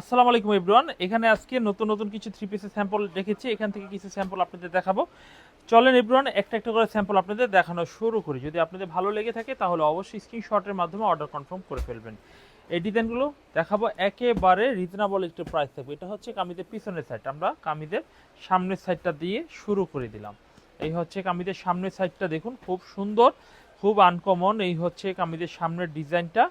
আসসালামু আলাইকুম এভরিওয়ান। এখানে আজকে নতুন নতুন কিছু থ্রি পিসের স্যাম্পল রেখেছি এখান থেকে কিছু স্যাম্পল আপনাদের দেখাবো। চলেন এভরিওয়ান, একটা একটা করে স্যাম্পল আপনাদের দেখানো শুরু করি। যদি আপনাদের ভালো লেগে থাকে, তাহলে অবশ্যই স্ক্রিনশটের মাধ্যমে অর্ডার কনফার্ম করে ফেলবেন। এই ডিজাইনগুলো দেখাবো একেবারে রিজনেবল একটু প্রাইস থাকবে। এটা হচ্ছে কামিদের পিছনের সাইড আমরা কামিদের সামনের সাইডটা দিয়ে শুরু করে দিলাম। এই হচ্ছে কামিদের সামনের সাইডটা দেখুন, খুব সুন্দর, খুব আনকমন এই হচ্ছে কামিদের সামনের ডিজাইনটা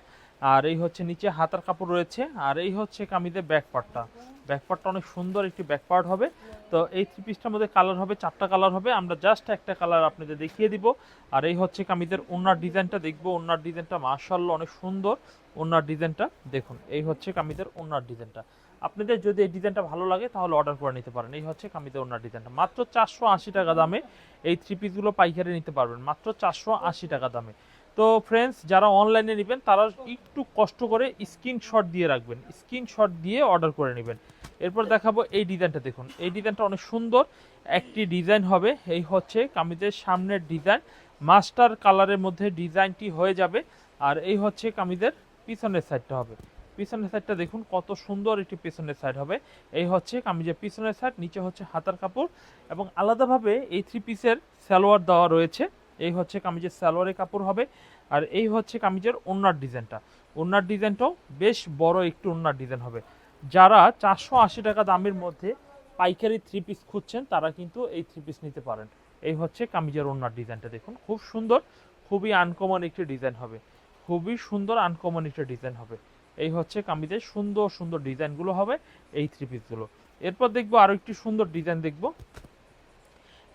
আর এই হচ্ছে নিচে হাতার কাপড় রয়েছে, আর এই হচ্ছে কামিদের ব্যাক পার্টটা ব্যাক পার্টটা অনেক সুন্দর একটি ব্যাক পার্ট হবে। তো এই থ্রি পিসটার মধ্যে কালার হবে, চারটা কালার হবে। আমরা জাস্ট একটা কালার আপনাদের দেখিয়ে দিব। আর এই হচ্ছে কামিদের ওনার ডিজাইনটা দেখব। ওনার ডিজাইনটা মার্শাল্লাহ অনেক সুন্দর। ওনার ডিজাইনটা দেখুন, এই হচ্ছে কামিদের ওনার ডিজাইনটা আপনাদের যদি এই ডিজাইনটা ভালো লাগে তাহলে অর্ডার করে নিতে পারেন। এই হচ্ছে কামিদের ওনার ডিজাইনটা মাত্র চারশো আশি টাকা দামে এই থ্রি পিসগুলো পাইকারি নিতে পারবেন। মাত্র চারশো আশি টাকা দামে। তো ফ্রেন্ডস যারা অনলাইনে নেবেন, তারা একটু কষ্ট করে স্ক্রিনশট দিয়ে রাখবেন। স্ক্রিনশট দিয়ে অর্ডার করে নেবেন। এরপর দেখাবো এই ডিজাইনটা দেখুন। এই ডিজাইনটা অনেক সুন্দর। একটি ডিজাইন হবে। এই হচ্ছে কামিজের সামনের ডিজাইন মাস্টার কালারের মধ্যে ডিজাইনটি হয়ে যাবে। আর এই হচ্ছে কামিজের পিছনের সাইডটা হবে। পিছনের সাইডটা দেখুন, কত সুন্দর একটি পিছনের সাইড হবে। এই হচ্ছে কামিজের পিছনের সাইড নিচে হচ্ছে হাতার কাপড়। এবং আলাদাভাবে এই থ্রি পিসের সালোয়ার দেওয়া রয়েছে। এই হচ্ছে কামিজের সালোয়ারের কাপড় হবে, আর এই হচ্ছে কামিজের ওনার ডিজাইনটা। ওনার ডিজাইনটাও বেশ বড় একটু ওনার ডিজাইন হবে। যারা চারশো আশি টাকা দামের মধ্যে পাইকারি থ্রি পিস খুঁজছেন, তারা কিন্তু এই থ্রি পিস নিতে পারেন। এই হচ্ছে কামিজের ওনার ডিজাইনটা দেখুন, খুব সুন্দর, খুবই আনকমন একটি ডিজাইন হবে। খুবই সুন্দর আনকমন একটা ডিজাইন হবে। এই হচ্ছে কামিজের সুন্দর সুন্দর ডিজাইনগুলো হবে এই থ্রি পিসগুলো এরপর দেখব আরও একটি সুন্দর ডিজাইন দেখব।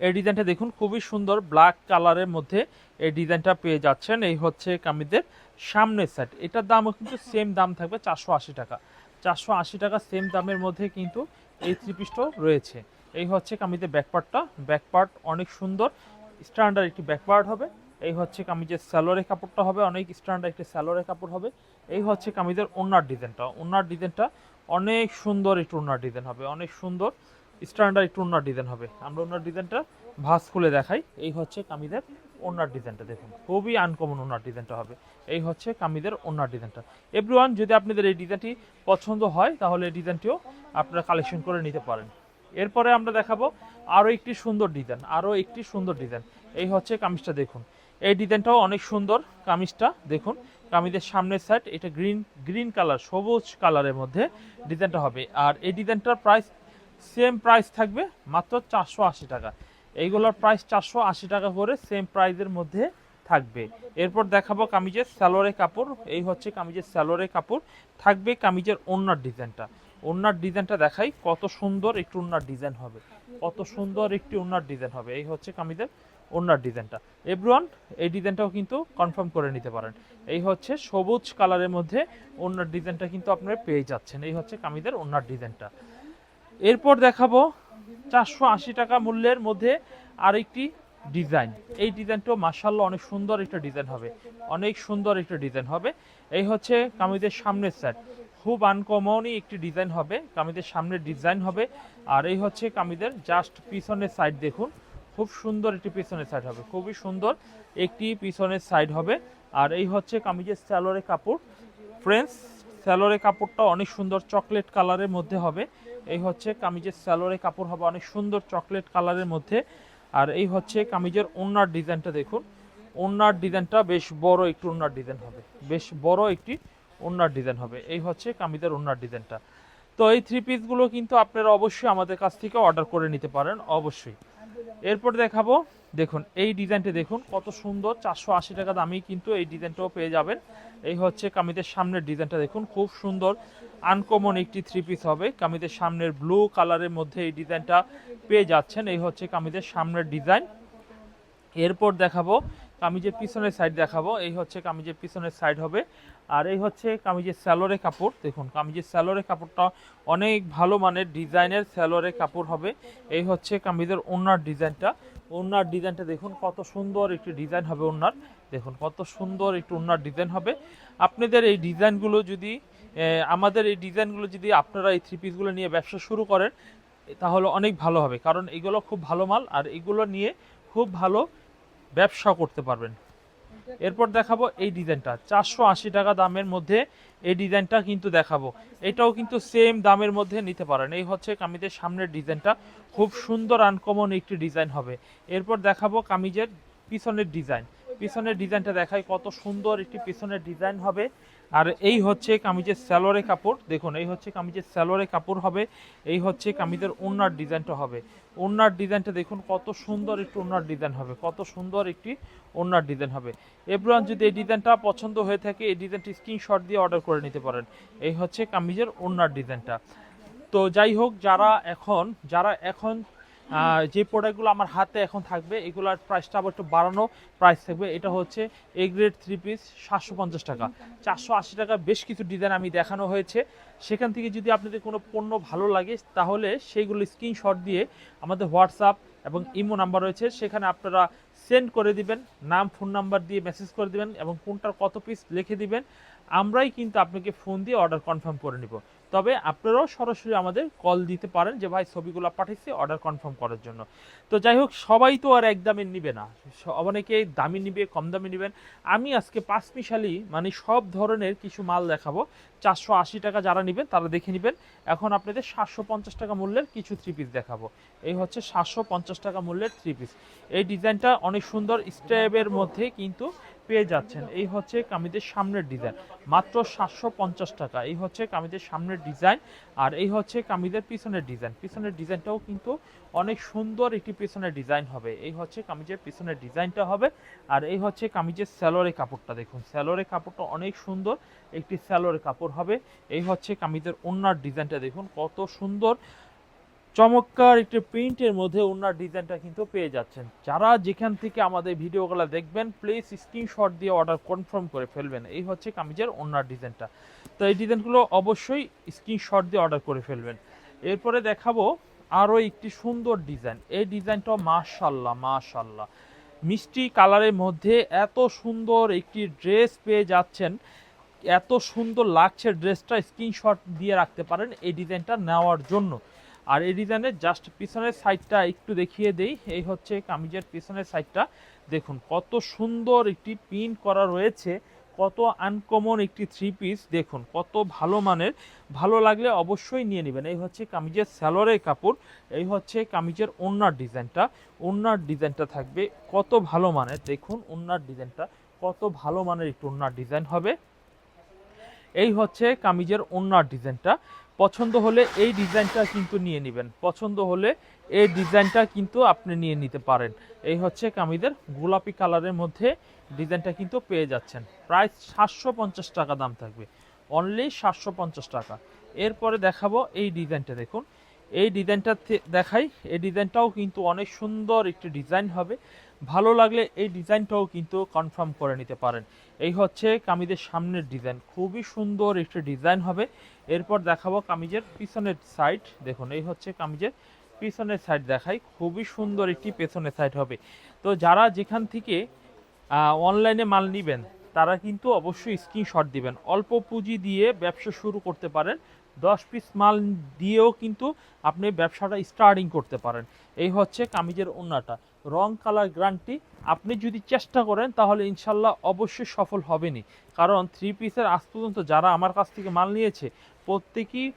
এই ডিজাইনটা দেখুন, খুবই সুন্দর ব্ল্যাক কালারের মধ্যে এই ডিজাইনটা পেয়ে যাচ্ছেন। এই হচ্ছে কামিদের সামনের সেট এটার দামও কিন্তু সেম দাম থাকবে চারশো আশি টাকা। চারশো আশি টাকা সেম দামের মধ্যে কিন্তু এই থ্রি রয়েছে। এই হচ্ছে কামিদের ব্যাকপার্টটা ব্যাকপার্ট অনেক সুন্দর। স্ট্যান্ডার্ড একটি ব্যাকপার্ট হবে। এই হচ্ছে কামিজের স্যালোরের কাপড়টা হবে। অনেক স্ট্যান্ডার্ড একটি স্যালোরের কাপড় হবে। এই হচ্ছে কামিজের ওনার ডিজাইনটা। ওনার ডিজাইনটা অনেক সুন্দর একটু ওনার ডিজাইন হবে। অনেক সুন্দর। স্ট্যান্ডার্ড একটু ওনার ডিজাইন হবে। আমরা ওনার ডিজাইনটা ভাঁজ খুলে দেখাই। এই হচ্ছে কামিদের ওনার ডিজাইনটা, দেখুন। খুবই আনকমন ওনার ডিজাইনটা হবে। এই হচ্ছে কামিদের ওনার ডিজাইনটা। এভরিওয়ান যদি আপনাদের এই ডিজাইনটি পছন্দ হয়, তাহলে এই ডিজাইনটিও আপনারা কালেকশন করে নিতে পারেন। এরপরে আমরা দেখাবো আরও একটি সুন্দর ডিজাইন, আরও একটি সুন্দর ডিজাইন। এই হচ্ছে কামিজটা, দেখুন। এই ডিজাইনটাও অনেক সুন্দর কামিজটা, দেখুন। কামিজের সামনের সাইড এটা গ্রিন গ্রিন কালার সবুজ কালারের মধ্যে ডিজাইনটা হবে। আর এই ডিজাইনটার প্রাইস সেম প্রাইস থাকবে মাত্র চারশো আশি টাকা। এইগুলোর প্রাইস চারশো আশি টাকা করে সেম প্রাইসের মধ্যে থাকবে। এরপর দেখাবো কামিজের স্যালোরে কাপড়। এই হচ্ছে কামিজের স্যালোরে কাপড়। থাকবে কামিজের ওনার ডিজাইনটা। ওনার ডিজাইনটা দেখাই কত সুন্দর একটু ওনার ডিজাইন হবে। কত সুন্দর একটি ওনার ডিজাইন হবে। এই হচ্ছে কামিজের ওনার ডিজাইনটা। এভরিওয়ান, এই ডিজাইনটাও কিন্তু কনফার্ম করে নিতে পারেন। এই হচ্ছে সবুজ কালারের মধ্যে ওনার ডিজাইনটা কিন্তু আপনারা পেয়ে যাচ্ছেন। এই হচ্ছে কামিজের ওনার ডিজাইনটা। এরপর দেখাবো চারশো আশি টাকা মূল্যের মধ্যে আরেকটি ডিজাইন। এই ডিজাইনটাও মার্শাল্লাহ অনেক সুন্দর একটা ডিজাইন হবে। অনেক সুন্দর একটা ডিজাইন হবে। এই হচ্ছে কামিজের সামনের সেট খুব আনকমনই একটি ডিজাইন হবে। কামিজের সামনের ডিজাইন হবে। আর এই হচ্ছে কামিজের জাস্ট পিছনের সাইড দেখুন। খুব সুন্দর একটি পিছনের সাইড হবে। খুবই সুন্দর একটি পিছনের সাইড হবে। আর এই হচ্ছে কামিজের স্যালোরে কাপড়। ফ্রেন্ডস স্যালোরে কাপড়টা অনেক সুন্দর চকলেট কালারের মধ্যে হবে। এই হচ্ছে কামিজের স্যালোরে কাপড় হবে অনেক সুন্দর চকলেট কালারের মধ্যে। আর এই হচ্ছে কামিজের ওনার ডিজাইনটা দেখুন। ওনার ডিজাইনটা বেশ বড় একটু ওনার ডিজাইন হবে। বেশ বড় একটি ওনার ডিজাইন হবে। এই হচ্ছে কামিজের ওনার ডিজাইনটা। তো এই থ্রি পিসগুলো কিন্তু আপনারা অবশ্যই আমাদের কাছ থেকে অর্ডার করে নিতে পারেন, অবশ্যই। এরপর দেখাবো, দেখুন, এই ডিজাইনটা দেখুন, কত সুন্দর, চারশো আশি টাকা দামেই কিন্তু এই ডিজাইনটাও পেয়ে যাবেন। এই হচ্ছে কামিজের সামনের ডিজাইনটা দেখুন, খুব সুন্দর। আনকমন একটি থ্রি পিস হবে। কামিজের সামনের ব্লু কালারের মধ্যে এই ডিজাইনটা পেয়ে যাচ্ছেন। এই হচ্ছে কামিজের সামনের ডিজাইন। এরপর দেখাবো কামিজের পিছনের সাইড দেখাবো। এই হচ্ছে কামিজের পিছনের সাইড হবে। আর এই হচ্ছে কামিজের স্যালোরে কাপড়। দেখুন, কামিজের স্যালোরে কাপড়টা অনেক ভালো মানের ডিজাইনের স্যালোরে কাপড় হবে। এই হচ্ছে কামিজের ওনার ডিজাইনটা। ওনার ডিজাইনটা দেখুন, কত সুন্দর একটি ডিজাইন হবে ওনার দেখুন, কত সুন্দর একটু ওনার ডিজাইন হবে। আপনাদের এই ডিজাইনগুলো যদি আমাদের এই ডিজাইনগুলো যদি আপনারা এই থ্রি পিসগুলো নিয়ে ব্যবসা শুরু করেন, তাহলে অনেক ভালো হবে। কারণ এগুলো খুব ভালো মাল, আর এগুলো নিয়ে খুব ভালো ব্যবসা করতে পারবেন। এরপর দেখাবো এই ডিজাইনটা চারশো আশি টাকা দামের মধ্যে এই ডিজাইনটা কিন্তু দেখাবো। এটাও কিন্তু সেম দামের মধ্যে নিতে পারেন। এই হচ্ছে কামিজের সামনের ডিজাইনটা খুব সুন্দর আনকমন একটি ডিজাইন হবে। এরপর দেখাবো কামিজের পিছনের ডিজাইন পিছনের ডিজাইনটা দেখাই কত সুন্দর একটি পিছনের ডিজাইন হবে। আর এই হচ্ছে কামিজের স্যালোরে কাপড়। দেখুন, এই হচ্ছে কামিজের স্যালোরে কাপড় হবে, এই হচ্ছে কামিজের ওনার ডিজাইনটা হবে। ওনার ডিজাইনটা দেখুন, কত সুন্দর একটি ওনার ডিজাইন হবে, কত সুন্দর একটি ওনার ডিজাইন হবে। এভরিওয়ান যদি এই ডিজাইনটা পছন্দ হয়ে থাকে, এই ডিজাইনটি স্ক্রিনশট দিয়ে অর্ডার করে নিতে পারেন। এই হচ্ছে কামিজের ওনার ডিজাইনটা। তো যাই হোক, যারা এখন যারা এখন আহ, যে প্রোডাক্টগুলো আমার হাতে এখন থাকবে এগুলোর প্রাইসটা আবার একটু বাড়ানো প্রাইস থাকবে। এটা হচ্ছে এ গ্রেড থ্রি পিস সাতশো পঞ্চাশ টাকা। চারশো আশি টাকা বেশ কিছু ডিজাইন আমি দেখানো হয়েছে। সেখান থেকে যদি আপনাদের কোনো পণ্য ভালো লাগে তাহলে সেইগুলো স্ক্রিনশট দিয়ে আমাদের হোয়াটসঅ্যাপ এবং ইমো নাম্বার রয়েছে সেখানে আপনারা সেন্ড করে দিবেন নাম ফোন নাম্বার দিয়ে মেসেজ করে দিবেন এবং কোনটার কত পিস লিখে দিবেন। আমরাই কিন্তু আপনাকে ফোন দিয়ে অর্ডার কনফার্ম করে নিব। তবে আপনারাও সরাসরি আমাদের কল দিতে পারেন যে, ভাই, ছবিগুলো পাঠিয়েছি অর্ডার কনফার্ম করার জন্য। তো যাই হোক, সবাই তো আর এক দামে নিবে না। অনেকে দামি নিবে, কম দামে নেবেন। আমি আজকে পাঁচ মিশালি মানে সব ধরনের কিছু মাল দেখাবো। চারশো আশি টাকা যারা নেবেন, তারা দেখে নেবেন। এখন আপনাদের সাতশো পঞ্চাশ টাকা মূল্যের কিছু থ্রি পিস দেখাবো। এই হচ্ছে সাতশো পঞ্চাশ টাকা মূল্যের থ্রি পিস এই ডিজাইনটা অনেক সুন্দর স্টেপের মধ্যে কিন্তু পেয়ে যাচ্ছেন। এই হচ্ছে কামিজের সামনের ডিজাইন মাত্র সাতশো পঞ্চাশ টাকা। এই হচ্ছে কামিজের সামনের ডিজাইন আর এই হচ্ছে কামিজের পিছনের ডিজাইন পিছনের ডিজাইনটাও কিন্তু অনেক সুন্দর একটি পিছনের ডিজাইন হবে। এই হচ্ছে কামিজের পিছনের ডিজাইনটা হবে আর এই হচ্ছে কামিজের স্যালোরে কাপড়টা দেখুন। স্যালোরে কাপড়টা অনেক সুন্দর একটি স্যালোরে কাপড় হবে। এই হচ্ছে কামিজের ওনার ডিজাইনটা দেখুন। কত সুন্দর চমৎকার একটি প্রিন্টের মধ্যে ওনার ডিজাইনটা কিন্তু পেয়ে যাচ্ছেন। যারা যেখান থেকে আমাদের ভিডিওগুলো দেখবেন প্লিজ স্ক্রিনশট দিয়ে অর্ডার কনফার্ম করে ফেলবেন। এই হচ্ছে কামিজের ওনার ডিজাইনটা। তো এই ডিজাইনগুলো অবশ্যই স্ক্রিনশট দিয়ে অর্ডার করে ফেলবেন। এরপরে দেখাবো আরও একটি সুন্দর ডিজাইন। এই ডিজাইনটা মাশাল্লাহ মাশাল্লাহ। মিষ্টি কালারের মধ্যে এত সুন্দর একটি ড্রেস পেয়ে যাচ্ছেন। এত সুন্দর লাগছে ড্রেসটা স্ক্রিনশট দিয়ে রাখতে পারেন এই ডিজাইনটা নেওয়ার জন্য। আর এই ডিজাইনের জাস্ট পিছনের সাইডটা একটু দেখিয়ে দেই। এই হচ্ছে কামিজের পিছনের সাইডটা দেখুন, কত সুন্দর একটি পিন করা রয়েছে। কত আনকমন একটি থ্রি পিস দেখুন, কত ভালো মানের। ভালো লাগলে অবশ্যই নিয়ে নেবেন। এই হচ্ছে কামিজের স্যালোরের কাপড়। এই হচ্ছে কামিজের ওনার ডিজাইনটা। ওনার ডিজাইনটা থাকবে কত ভালো মানের। দেখুন ওনার ডিজাইনটা কত ভালো মানের একটু ওনার ডিজাইন হবে। এই হচ্ছে কামিজের ওনার ডিজাইনটা। পছন্দ হলে এই ডিজাইনটা কিন্তু নিয়ে নেবেন। পছন্দ হলে এই ডিজাইনটা কিন্তু আপনি নিয়ে নিতে পারেন। এই হচ্ছে কামিদের গোলাপি কালারের মধ্যে ডিজাইনটা কিন্তু পেয়ে যাচ্ছেন। প্রায় সাতশো পঞ্চাশ টাকা দাম থাকবে। অনলি সাতশো পঞ্চাশ টাকা। এরপরে দেখাবো এই ডিজাইনটা দেখুন। এই ডিজাইনটা দেখাই। এই ডিজাইনটাও কিন্তু অনেক সুন্দর একটি ডিজাইন হবে। ভালো লাগলে এই ডিজাইনটাও কিন্তু কনফার্ম করে নিতে পারেন। এই হচ্ছে কামিজের সামনের ডিজাইন। খুবই সুন্দর একটি ডিজাইন হবে। এরপর দেখাবো কামিজের পিছনের সাইড দেখুন, এই হচ্ছে কামিজের পিছনের সাইড দেখাই। খুবই সুন্দর একটি পেছনের সাইড হবে। তো যারা যেখান থেকে অনলাইনে মাল নেবেন, তারা কিন্তু অবশ্যই স্ক্রিনশট দিবেন। অল্প পুঁজি দিয়ে ব্যবসা শুরু করতে পারেন। দশ পিস মাল দিয়েও কিন্তু আপনি ব্যবসাটা স্টার্টিং করতে পারেন। এই হচ্ছে কামিজের ওন্নাটা রং কালার গ্রান্টি আপনি যদি চেষ্টা করেন তাহলে ইনশাল্লাহ অবশ্যই সফল হবেনি কারণ থ্রি পিসের আজ পর্যন্ত যারা আমার কাছ থেকে মাল নিয়েছে, প্রত্যেকেই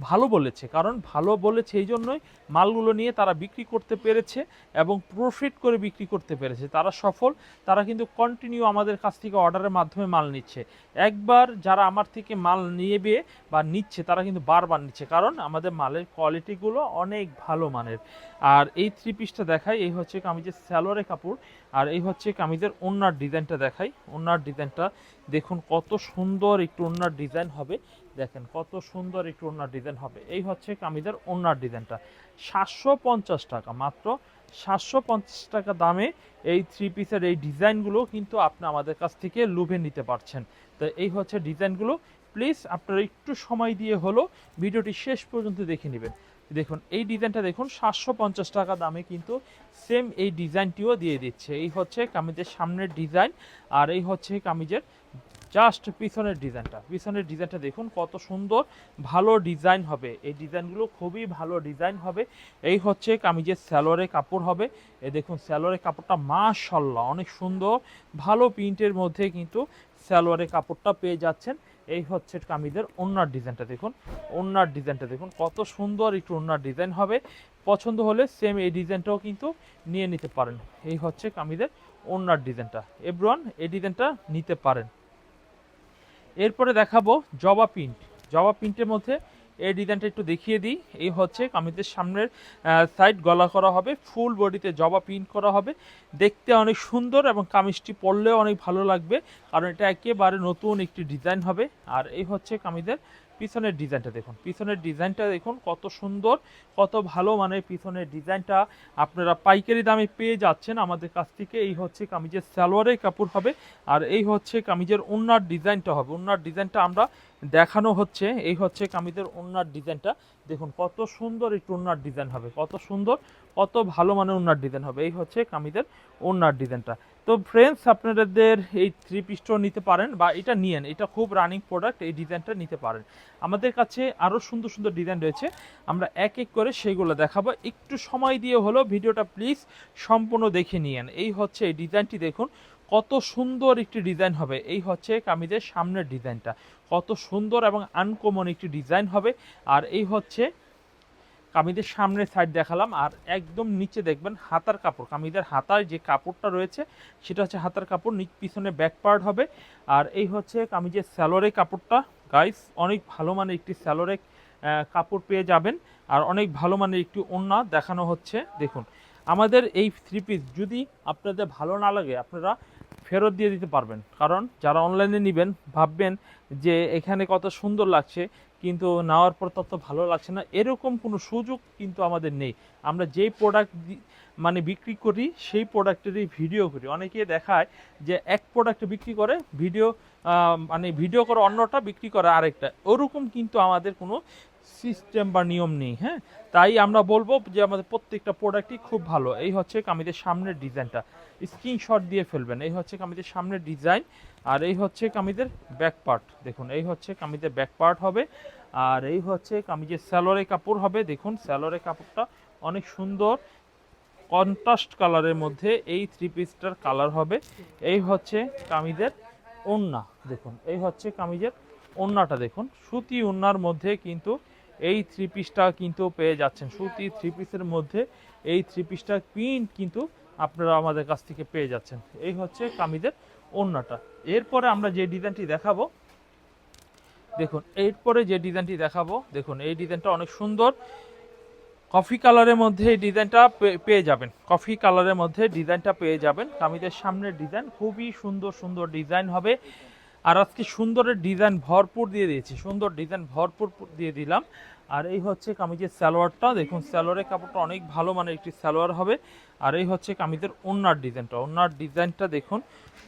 ভালো বলেছে। কারণ ভালো বলেছে এই জন্যই মালগুলো নিয়ে তারা বিক্রি করতে পেরেছে এবং প্রফিট করে বিক্রি করতে পেরেছে। তারা সফল, তারা কিন্তু কন্টিনিউ আমাদের কাছ থেকে অর্ডারের মাধ্যমে মাল নিচ্ছে। একবার যারা আমার থেকে মাল নিয়েবে বা নিচ্ছে, তারা কিন্তু বারবার নিচ্ছে। কারণ আমাদের মালের কোয়ালিটিগুলো অনেক ভালো মানের। আর এই থ্রি পিসটা দেখাই, এই হচ্ছে কামিজের স্যালোরে কাপড়, আর এই হচ্ছে কামিজের ওনার ডিজাইনটা দেখাই। ওনার ডিজাইনটা দেখুন কত সুন্দর একটু ওনার ডিজাইন হবে। দেখেন কত সুন্দর একটু ওনার ডিজাইন হবে। এই হচ্ছে কামিজের ওনার ডিজাইনটা। সাতশো পঞ্চাশ টাকা, মাত্র সাতশো পঞ্চাশ টাকা দামে এই থ্রি পিসের এই ডিজাইনগুলো কিন্তু আপনি আমাদের কাছ থেকে লুভে নিতে পারছেন। তো এই হচ্ছে ডিজাইনগুলো। প্লিজ আপনারা একটু সময় দিয়ে হলো ভিডিওটি শেষ পর্যন্ত দেখে নেবেন। দেখুন, এই ডিজাইনটা দেখুন, সাতশো পঞ্চাশ টাকা দামে কিন্তু সেম এই ডিজাইনটিও দিয়ে দিচ্ছে। এই হচ্ছে কামিজের সামনের ডিজাইন আর এই হচ্ছে কামিজের জাস্ট পিছনের ডিজাইনটা। পিছনের ডিজাইনটা দেখুন কত সুন্দর, ভালো ডিজাইন হবে। এই ডিজাইনগুলো খুবই ভালো ডিজাইন হবে। এই হচ্ছে কামিজের স্যালোয়ারের কাপড় হবে। এই দেখুন স্যালোয়ারের কাপড়টা মাশাল্লাহ অনেক সুন্দর। ভালো প্রিন্টের মধ্যে কিন্তু স্যালোয়ারের কাপড়টা পেয়ে যাচ্ছেন। এই হচ্ছে কামিজের ওনার ডিজাইনটা দেখুন। ওনার ডিজাইনটা দেখুন, কত সুন্দর একটু ওনার ডিজাইন হবে। পছন্দ হলে সেম এই ডিজাইনটাও কিন্তু নিয়ে নিতে পারেন। এই হচ্ছে কামিজের ওনার ডিজাইনটা। এব্রন এই ডিজাইনটা নিতে পারেন। এরপরে দেখাবো জবা প্রিন্ট জবা প্রিন্টের মধ্যে এই ডিজাইনটা একটু দেখিয়ে দিই। এই হচ্ছে কামিজের সামনের সাইড গলা করা হবে ফুল বডিতে জবা প্রিন্ট করা হবে। দেখতে অনেক সুন্দর এবং কামিজটি পরলেও অনেক ভালো লাগবে, কারণ এটা একেবারে নতুন একটি ডিজাইন হবে। আর এই হচ্ছে কামিজের পিছনের ডিজাইনটা দেখুন। পিছনের ডিজাইনটা দেখুন কত সুন্দর, কত ভালো মানের পিছনের ডিজাইনটা আপনারা পাইকারি দামে পেয়ে যাচ্ছেন আমাদের কাছ থেকে। এই হচ্ছে কামিজের সালোয়ারের কাপড় হবে আর এই হচ্ছে কামিজের ওনার ডিজাইনটা হবে। ওনার ডিজাইনটা আমরা দেখানো হচ্ছে। এই হচ্ছে কামিজের ওনার ডিজাইনটা। দেখুন কত সুন্দর একটু ওনার ডিজাইন হবে। কত সুন্দর, কত ভালো মানের ওনার ডিজাইন হবে। এই হচ্ছে কামিজের ওনার ডিজাইনটা। তো ফ্রেন্ডস আপনাদের এই থ্রি পিসটাও নিতে পারেন বা এটা নিয়েন। এটা খুব রানিং প্রোডাক্ট এই ডিজাইনটা নিতে পারেন। আমাদের কাছে আরও সুন্দর সুন্দর ডিজাইন রয়েছে। আমরা এক এক করে সেইগুলো দেখাবো। একটু সময় দিয়ে হলো ভিডিওটা প্লিজ সম্পূর্ণ দেখে নিয়েন। এই হচ্ছে এই ডিজাইনটি দেখুন। কত সুন্দর একটি ডিজাইন হবে। এই হচ্ছে কামিজের সামনের ডিজাইনটা কত সুন্দর এবং আনকমন একটি ডিজাইন হবে। আর এই হচ্ছে কামিজের সামনের সাইড দেখালাম আর একদম নিচে দেখবেন হাতার কাপড়। কামিজের হাতার যে কাপড়টা রয়েছে, সেটা হচ্ছে হাতার কাপড়, নিচ পিছনে ব্যাক পার্ট হবে। আর এই হচ্ছে কামিজের স্যালোরে কাপড়টা। গাইস অনেক ভালো মানের একটি স্যালোরে কাপড় পেয়ে যাবেন। আর অনেক ভালো মানের একটি ওড়না দেখানো হচ্ছে। দেখুন, আমাদের এই থ্রি পিস যদি আপনাদের ভালো না লাগে, আপনারা ফেরত দিয়ে দিতে পারবেন। কারণ যারা অনলাইনে নেবেন, ভাববেন যে এখানে কত সুন্দর লাগছে কিন্তু নেওয়ার পর তত ভালো লাগছে না। এরকম কোনো সুযোগ কিন্তু আমাদের নেই। আমরা যেই প্রোডাক্ট মানে বিক্রি করি, সেই প্রোডাক্টেরই ভিডিও করি। অনেকে দেখায় যে এক প্রোডাক্ট বিক্রি করে ভিডিও মানে ভিডিও করে অন্যটা বিক্রি করে আরেকটা। ওরকম কিন্তু আমাদের কোনো সিস্টেম বা নিয়ম নেই হ্যাঁ? তাই আমরা বলব যে আমাদের প্রত্যেকটা প্রোডাক্টই খুব ভালো। এই হচ্ছে কামিজের সামনের ডিজাইনটা। স্ক্রিনশট দিয়ে ফেলবেন। এই হচ্ছে কামিজের সামনের ডিজাইন। আর এই হচ্ছে কামিজের ব্যাক পার্ট। দেখুন, এই হচ্ছে কামিজের ব্যাক পার্ট হবে। আর এই হচ্ছে কামিজের স্যালোরে কাপড় হবে। দেখুন স্যালোরে কাপড়টা অনেক সুন্দর। কন্ট্রাস্ট কালারের মধ্যে এই থ্রি পিসটার কালার হবে। এই হচ্ছে কামিজের ওন্না। দেখুন, এই হচ্ছে কামিজের ওন্নাটা। দেখুন, সুতি ওন্নার মধ্যে কিন্তু এই থ্রি পিসটা কিন্তু পেয়ে যাচ্ছেন। সুতি থ্রি পিসের মধ্যে এই থ্রি পিসটা প্রিন্ট কিন্তু আপনারা আমাদের কাছ থেকে পেয়ে যাচ্ছেন। এই হচ্ছে কামিদের ওন্নাটা এরপরে আমরা যে ডিজাইনটি দেখাবো, দেখুন, এরপরে যে ডিজাইনটি দেখাবো, দেখুন, এই ডিজাইনটা অনেক সুন্দর। কফি কালারের মধ্যে এই ডিজাইনটা পেয়ে যাবেন। কফি কালারের মধ্যে ডিজাইনটা পেয়ে যাবেন। কামিদের সামনের ডিজাইন খুবই সুন্দর সুন্দর ডিজাইন হবে। আর আজকে সুন্দরের ডিজাইন ভরপুর দিয়ে দিয়েছি, সুন্দর ডিজাইন ভরপুর দিয়ে দিলাম। আর এই হচ্ছে কামিজের সালোয়ারটা, দেখুন সালোয়ারের কাপড়টা অনেক ভালো মানের একটি সালোয়ার হবে। আর এই হচ্ছে কামিজের ওনার ডিজাইনটা ওনার ডিজাইনটা দেখুন,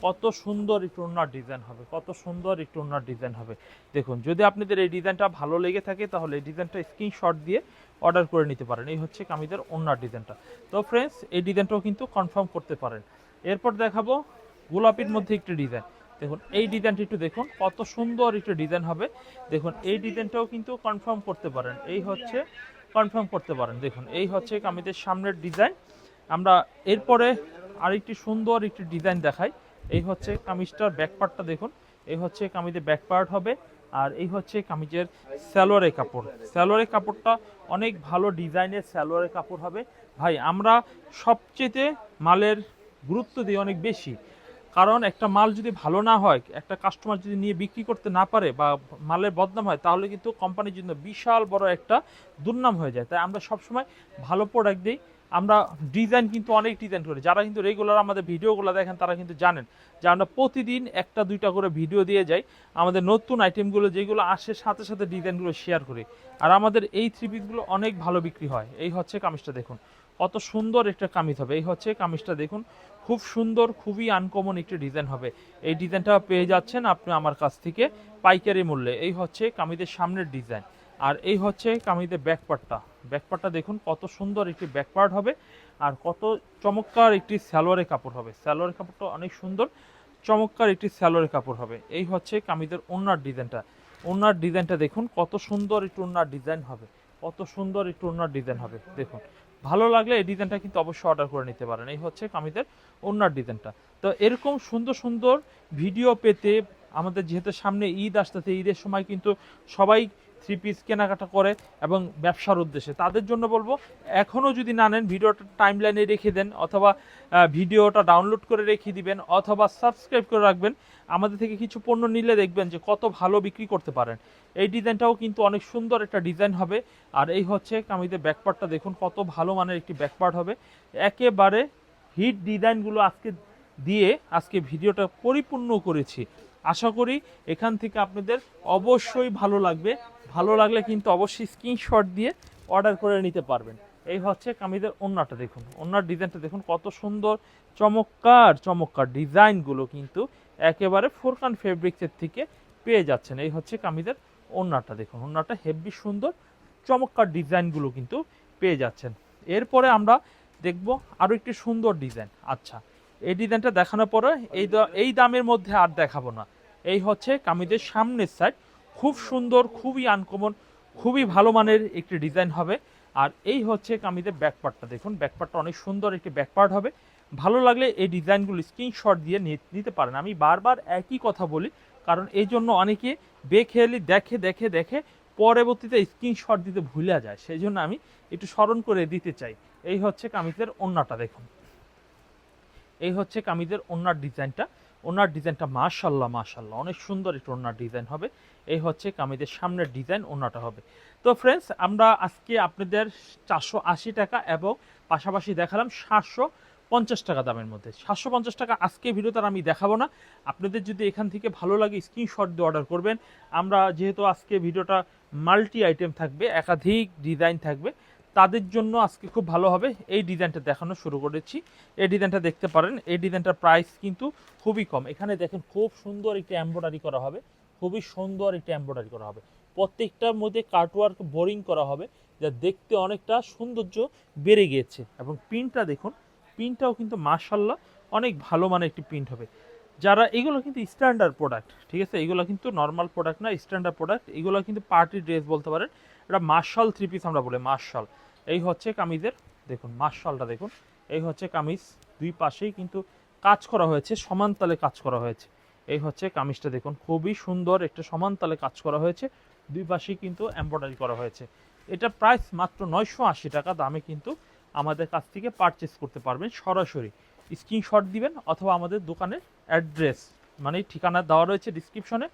কত সুন্দর একটু ওনার ডিজাইন হবে, কত সুন্দর একটু ওনার ডিজাইন হবে। দেখুন, যদি আপনাদের এই ডিজাইনটা ভালো লেগে থাকে, তাহলে এই ডিজাইনটা স্ক্রিনশট দিয়ে অর্ডার করে নিতে পারেন। এই হচ্ছে কামিজের ওনার ডিজাইনটা। তো ফ্রেন্ডস এই ডিজাইনটাও কিন্তু কনফার্ম করতে পারেন। এরপর দেখাবো গোলাপির মধ্যে একটি ডিজাইন। দেখুন, এই ডিজাইনটি একটু দেখুন, কত সুন্দর একটু ডিজাইন হবে। দেখুন, এই ডিজাইনটাও কিন্তু কনফার্ম করতে পারেন। এই হচ্ছে কনফার্ম করতে পারেন। দেখুন, এই হচ্ছে কামিজের সামনের ডিজাইন। আমরা এরপরে আরেকটি সুন্দর একটি ডিজাইন দেখাই। এই হচ্ছে কামিজটার ব্যাক পার্টটা দেখুন। এই হচ্ছে কামিজের ব্যাক পার্ট হবে আর এই হচ্ছে কামিজের স্যালোয়ারের কাপড়। স্যালোয়ারের কাপড়টা অনেক ভালো ডিজাইনের স্যালোয়ারের কাপড় হবে। ভাই, আমরা সবচেয়ে মালের গুরুত্ব দিই অনেক বেশি। কারণ একটা মাল যদি ভালো না হয়, একটা কাস্টমার যদি নিয়ে বিক্রি করতে না পারে বা মালের বদনাম হয়, তাহলে কিন্তু কোম্পানির জন্য বিশাল বড় একটা দুর্নাম হয়ে যায়। তাই আমরা সবসময় ভালো প্রোডাক্ট দিই। আমরা ডিজাইন কিন্তু অনেক ডিজাইন করি। যারা কিন্তু রেগুলার আমাদের ভিডিওগুলো দেখেন, তারা কিন্তু জানেন যে আমরা প্রতিদিন একটা, দুইটা করে ভিডিও দিয়ে যাই। আমাদের নতুন আইটেমগুলো যেগুলো আসে, সাথে সাথে ডিজাইনগুলো শেয়ার করি। আর আমাদের এই থ্রি পিসগুলো অনেক ভালো বিক্রি হয়। এই হচ্ছে কামিজটা দেখুন। কত সুন্দর একটা কামিজ হবে। এই হচ্ছে কামিজটা দেখুন। খুব সুন্দর, খুবই আনকমন একটি ডিজাইন হবে। এই ডিজাইনটা পেয়ে যাচ্ছেন আপনি আমার কাছ থেকে পাইকারি মূল্যে। এই হচ্ছে কামিদের সামনের ডিজাইন আর এই হচ্ছে কামিদের ব্যাকপার্টটা ব্যাকপার্টটা দেখুন, কত সুন্দর একটি ব্যাকপার্ট হবে আর কত চমৎকার একটি স্যালোয়ারের কাপড় হবে। স্যালোয়ারের কাপড়টা অনেক সুন্দর, চমৎকার একটি স্যালোয়ারের কাপড় হবে। এই হচ্ছে কামিজের ওনার ডিজাইনটা ওনার ডিজাইনটা দেখুন, কত সুন্দর একটি ওনার ডিজাইন হবে। কত সুন্দর একটু ওনার ডিজাইন হবে, দেখুন। ভালো লাগলে এই ডিজাইনটা কিন্তু অবশ্যই অর্ডার করে নিতে পারেন। এই হচ্ছে কামিজের ওনার ডিজাইনটা তো এরকম সুন্দর সুন্দর ভিডিও পেতে আমাদের যেহেতু সামনে ঈদ আসতেছে, ঈদের সময় কিন্তু সবাই থ্রি পিস কেনাকাটা করে এবং ব্যবসার উদ্দেশ্যে। তাদের জন্য বলব, এখনও যদি না নেন, ভিডিওটা টাইম লাইনে রেখে দেন, অথবা ভিডিওটা ডাউনলোড করে রেখে দিবেন, অথবা সাবস্ক্রাইব করে রাখবেন। আমাদের থেকে কিছু পণ্য নিলে দেখবেন যে কত ভালো বিক্রি করতে পারেন। এই ডিজাইনটাও কিন্তু অনেক সুন্দর একটা ডিজাইন হবে। আর এই হচ্ছে কামিজের ব্যাকপার্টটা দেখুন কত ভালো মানের একটি ব্যাকপার্ট হবে। একেবারে হিট ডিজাইনগুলো আজকে দিয়ে আজকে ভিডিওটা পরিপূর্ণ করেছি। আশা করি এখান থেকে আপনাদের অবশ্যই ভালো লাগবে। ভালো লাগলে কিন্তু অবশ্যই স্ক্রিনশট দিয়ে অর্ডার করে নিতে পারবেন। এই হচ্ছে কামিজের ওন্নাটা দেখুন। ওন্নার ডিজাইনটা দেখুন, কত সুন্দর, চমৎকার চমৎকার ডিজাইনগুলো কিন্তু একেবারে ফোরকান ফেব্রিক্সের থেকে পেয়ে যাচ্ছেন। এই হচ্ছে কামিজের ওন্নাটা দেখুন। ওন্নাটা হেভি সুন্দর, চমৎকার ডিজাইনগুলো কিন্তু পেয়ে যাচ্ছেন। এরপরে আমরা দেখব আরও একটি সুন্দর ডিজাইন আচ্ছা এই ডিজাইনটা দেখানোর পরে এই এই দামের মধ্যে আর দেখাবো না। এই হচ্ছে কামিজের সামনের সাইড খুব সুন্দর, খুবই আনকমন খুবই ভালো মানের একটি ডিজাইন হবে। আর এই হচ্ছে কামিজের ব্যাকপার্টটা দেখুন ব্যাকপার্টটা অনেক সুন্দর একটি ব্যাকপার্ট হবে। ভালো লাগলে এই ডিজাইনগুলো স্ক্রিনশট দিয়ে নিতে পারেন। আমি বারবার একই কথা বলি, কারণ এই জন্য অনেকে বেখেয়ালি দেখে দেখে দেখে পরবর্তীতে স্ক্রিনশট দিতে ভুলে যায়। সেই জন্য আমি একটু স্মরণ করে দিতে চাই। এই হচ্ছে কামিজের ওন্নাটা, দেখুন। এই হচ্ছে কামিজের ওনার ডিজাইনটা ওনার ডিজাইনটা মাশাল্লাহ মাশাল্লাহ। অনেক সুন্দর একটু ওনার ডিজাইন হবে। এই হচ্ছে কামিজের সামনের ডিজাইন ওনাটা হবে। তো ফ্রেন্ডস আমরা আজকে আপনাদের চারশো আশি টাকা এবং পাশাপাশি দেখালাম সাতশো পঞ্চাশ টাকা দামের মধ্যে। সাতশো পঞ্চাশ টাকা আজকে আর আমি দেখাবো না। আপনাদের যদি এখান থেকে ভালো লাগে স্ক্রিনশট দিয়ে অর্ডার করবেন। আমরা যেহেতু আজকে ভিডিওটা মাল্টি আইটেম থাকবে, একাধিক ডিজাইন থাকবে, তাদের জন্য আজকে খুব ভালো হবে। এই ডিজাইনটা দেখানো শুরু করেছি। এই ডিজাইনটা দেখতে পারেন। এই ডিজাইনটার প্রাইস কিন্তু খুবই কম। এখানে দেখেন খুব সুন্দর একটি এমব্রয়ডারি করা হবে। খুবই সুন্দর একটি এমব্রয়ডারি করা হবে। প্রত্যেকটার মধ্যে কাটওয়ার্ক বোরিং করা হবে, যা দেখতে অনেকটা সৌন্দর্য বেড়ে গিয়েছে। এবং প্রিন্টটা দেখুন প্রিন্টটাও কিন্তু মার্শাল্লাহ অনেক ভালো মানের একটি প্রিন্ট হবে। যারা এগুলো কিন্তু স্ট্যান্ডার্ড প্রোডাক্ট ঠিক আছে? এগুলো কিন্তু নর্মাল প্রোডাক্ট না স্ট্যান্ডার্ড প্রোডাক্ট এগুলো কিন্তু পার্টি ড্রেস বলতে পারেন। এটা মার্শাল থ্রি পিস আমরা বলি মার্শাল এই হচ্ছে কামিজের, দেখুন মার্শালটা দেখুন, এই হচ্ছে কামিজ। দুই পাশেই কিন্তু কাজ করা হয়েছে, সমান তালে কাজ করা হয়েছে। এই হচ্ছে কামিজটা দেখুন, খুবই সুন্দর একটা সমান তালে কাজ করা হয়েছে, দুই পাশেই কিন্তু এমব্রয়ডারি করা হয়েছে। এটা প্রাইস মাত্র নয়শো আশি টাকা, দামে কিন্তু আমাদের কাছ থেকে পারচেস করতে পারবেন সরাসরি। স্ক্রিনশট দিবেন অথবা আমাদের দোকানের অ্যাড্রেস মানে ঠিকানা দেওয়া রয়েছে ডিসক্রিপশনে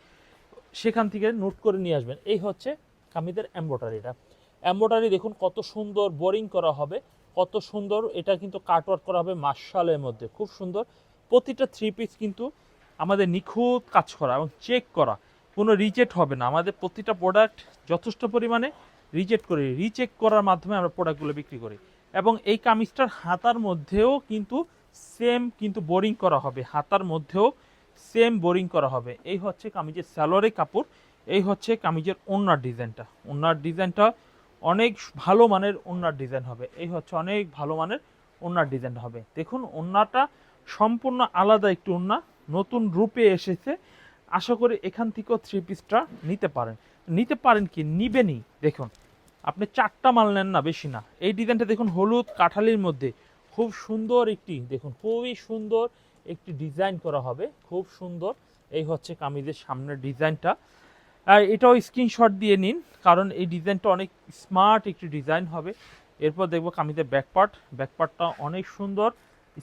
সেখান থেকে নোট করে নিয়ে আসবেন। এই হচ্ছে কামিজের এমব্রয়ডারিটা এমব্রয়ডারি দেখুন কত সুন্দর বোরিং করা হবে, কত সুন্দর এটা কিন্তু কাটওয়ার্ক করা হবে মার্শালের মধ্যে, খুব সুন্দর। প্রতিটা থ্রি পিস কিন্তু আমাদের নিখুঁত কাজ করা এবং চেক করা। কোনো রিজেক্ট হবে না। আমাদের প্রতিটা প্রোডাক্ট যথেষ্ট পরিমাণে রিজেক্ট করি রিচেক করার মাধ্যমে আমরা প্রোডাক্টগুলো বিক্রি করি। এবং এই কামিজটার হাতার মধ্যেও কিন্তু সেম কিন্তু বোরিং করা হবে। হাতার মধ্যেও সেম বোরিং করা হবে। এই হচ্ছে কামিজের স্যালোরে কাপড়। এই হচ্ছে কামিজের ওনার ডিজাইনটা ওনার ডিজাইনটা অনেক ভালো মানের ওনার ডিজাইন হবে। এই হচ্ছে অনেক ভালো মানের ওনার ডিজাইন হবে। দেখুন ওনাটা সম্পূর্ণ আলাদা একটি ওনা নতুন রূপে এসেছে। আশা করি এখান থেকেও থ্রি পিসটা নিতে পারেন। নিতে পারেন কি? নিবেনই। দেখুন, আপনি চারটা মাল নেন না, বেশি না। এই ডিজাইনটা দেখুন, হলুদ কাঠালির মধ্যে। খুব সুন্দর একটি, দেখুন, খুবই সুন্দর একটি ডিজাইন করা হবে। খুব সুন্দর। এই হচ্ছে কামিজের সামনের ডিজাইনটা। আর এটাও স্ক্রিনশট দিয়ে নিন, কারণ এই ডিজাইনটা অনেক স্মার্ট একটি ডিজাইন হবে। এরপর দেখব কামিজের ব্যাকপার্ট ব্যাকপার্টটা অনেক সুন্দর।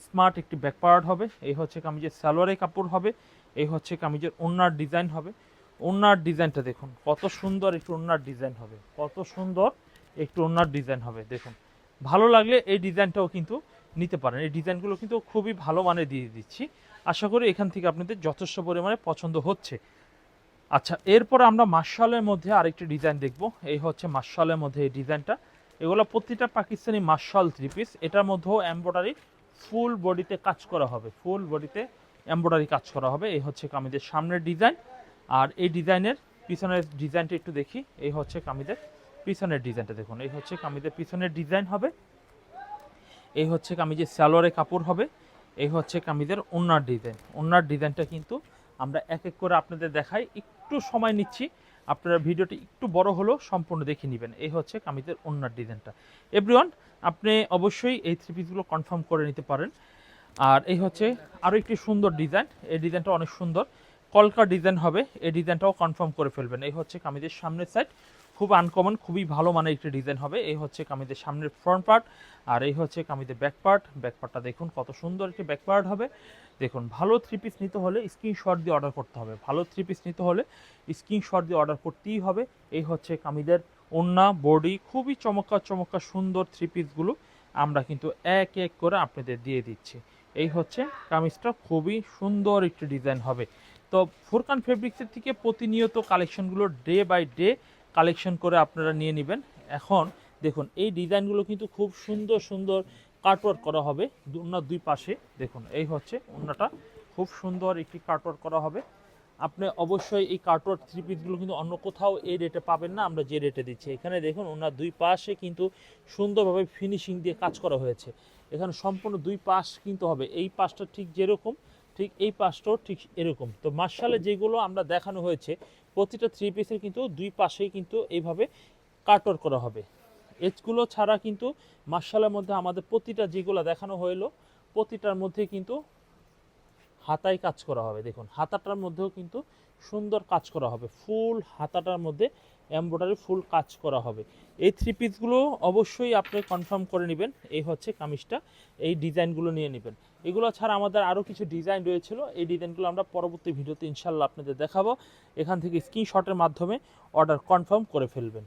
স্মার্ট একটি ব্যাকপার্ট হবে, এই হচ্ছে কামিজের সালোয়ারে কাপড় হবে, এই হচ্ছে কামিজের ওনার ডিজাইন হবে। ওনার ডিজাইনটা দেখুন, কত সুন্দর একটু ওনার ডিজাইন হবে, কত সুন্দর একটু ওনার ডিজাইন হবে, দেখুন। ভালো লাগলে এই ডিজাইনটাও কিন্তু নিতে পারেন, এই ডিজাইনগুলো কিন্তু খুবই ভালো মানে দিয়ে দিচ্ছি। আশা করি এখান থেকে আপনাদের যথেষ্ট পরিমাণে পছন্দ হচ্ছে। আচ্ছা এরপরে আমরা মার্শালের মধ্যে আরেকটি ডিজাইন দেখব, এই হচ্ছে মার্শালের মধ্যে এই ডিজাইনটা। এগুলো প্রতিটা পাকিস্তানি মার্শাল থ্রি পিস, এটার মধ্যেও এমব্রয়ডারি ফুল বডিতে কাজ করা হবে। ফুল বডিতে এমব্রয়ডারি কাজ করা হবে। এই হচ্ছে কামিজের সামনের ডিজাইন। আর এই ডিজাইনের পিছনের ডিজাইনটা একটু দেখি। এই হচ্ছে কামিজের পিছনের ডিজাইনটা দেখুন। এই হচ্ছে কামিজের পিছনের ডিজাইন হবে। এই হচ্ছে কামিজের সালোয়ারে কাপড় হবে। এই হচ্ছে কামিজের ওনার ডিজাইন। ওনার ডিজাইনটা কিন্তু আমরা এক এক করে আপনাদের দেখাই। একটু সময় নিচ্ছি। আপনারা ভিডিওটি একটু বড় হলেও সম্পূর্ণ দেখে নেবেন। এই হচ্ছে কামিজের ওনার ডিজাইনটা। এভরিওয়ান আপনি অবশ্যই এই থ্রি পিসগুলো কনফার্ম করে নিতে পারেন। আর এই হচ্ছে আরও একটি সুন্দর ডিজাইন। এই ডিজাইনটা অনেক সুন্দর। কলকা ডিজাইন হবে। এই ডিজাইনটাও কনফার্ম করে ফেলবেন। এই হচ্ছে কামিজের সামনের সাইড খুব আনকমন খুবই ভালো মানের একটি ডিজাইন হবে। এই হচ্ছে কামিজের সামনের ফ্রন্ট পার্ট আর এই হচ্ছে কামিজের ব্যাক পার্ট ব্যাক পার্টটা দেখুন, কত সুন্দর একটি ব্যাক পার্ট হবে। দেখুন, ভালো থ্রি পিস নিতে হলে স্ক্রিনশট দিয়ে অর্ডার করতে হবে। ভালো থ্রি পিস নিতে হলে স্ক্রিনশট দিয়ে অর্ডার করতেই হবে। এই হচ্ছে কামিজের ওন্না বডি খুবই চমৎকার চমৎকার, সুন্দর থ্রি পিসগুলো আমরা কিন্তু এক এক করে আপনাদের দিয়ে দিচ্ছি। এই হচ্ছে কামিজটা, খুবই সুন্দর একটি ডিজাইন হবে। তো ফোরকান ফেব্রিক্সের থেকে প্রতিনিয়ত কালেকশনগুলো ডে বাই ডে কালেকশন করে আপনারা নিয়ে নেবেন। এখন দেখুন, এই ডিজাইনগুলো কিন্তু খুব সুন্দর সুন্দর কাটওয়ার্ক করা হবে ওনার দুই পাশে। দেখুন, এই হচ্ছে ওনাটা খুব সুন্দর একটি কাটওয়ার্ক করা হবে। আপনি অবশ্যই এই কাটওয়ার্ক থ্রি পিসগুলো কিন্তু অন্য কোথাও এই রেটে পাবেন না, আমরা যে রেটে দিচ্ছি। এখানে দেখুন ওনার দুই পাশে কিন্তু সুন্দরভাবে ফিনিশিং দিয়ে কাজ করা হয়েছে। এখানে সম্পূর্ণ দুই পাশ কিন্তু হবে। এই পাশটা ঠিক যেরকম ঠিক এই পাশটাও ঠিক এরকম। তো মার্শালে যেগুলো আমরা দেখানো হয়েছে, প্রতিটা থ্রি পিসের কিন্তু দুই পাশেই কিন্তু এইভাবে কাটর করা হবে। এজগুলো ছাড়া কিন্তু মার্শালের মধ্যে আমাদের প্রতিটা যেগুলো দেখানো হইল, প্রতিটার মধ্যে কিন্তু হাতায় কাজ করা হবে। দেখুন, হাতাটার মধ্যেও কিন্তু সুন্দর কাজ করা হবে। ফুল হাতাটার মধ্যে এমব্রয়ডারি ফুল কাজ করা হবে। এই থ্রি পিসগুলো অবশ্যই আপনি কনফার্ম করে নেবেন। এই হচ্ছে কামিজটা, এই ডিজাইনগুলো নিয়ে নেবেন। এগুলো ছাড়া আমাদের আরও কিছু ডিজাইন রয়েছিল, এই ডিজাইনগুলো আমরা পরবর্তী ভিডিওতে ইনশাল্লাহ আপনাদের দেখাবো। এখান থেকে স্ক্রিনশটের মাধ্যমে অর্ডার কনফার্ম করে ফেলবেন।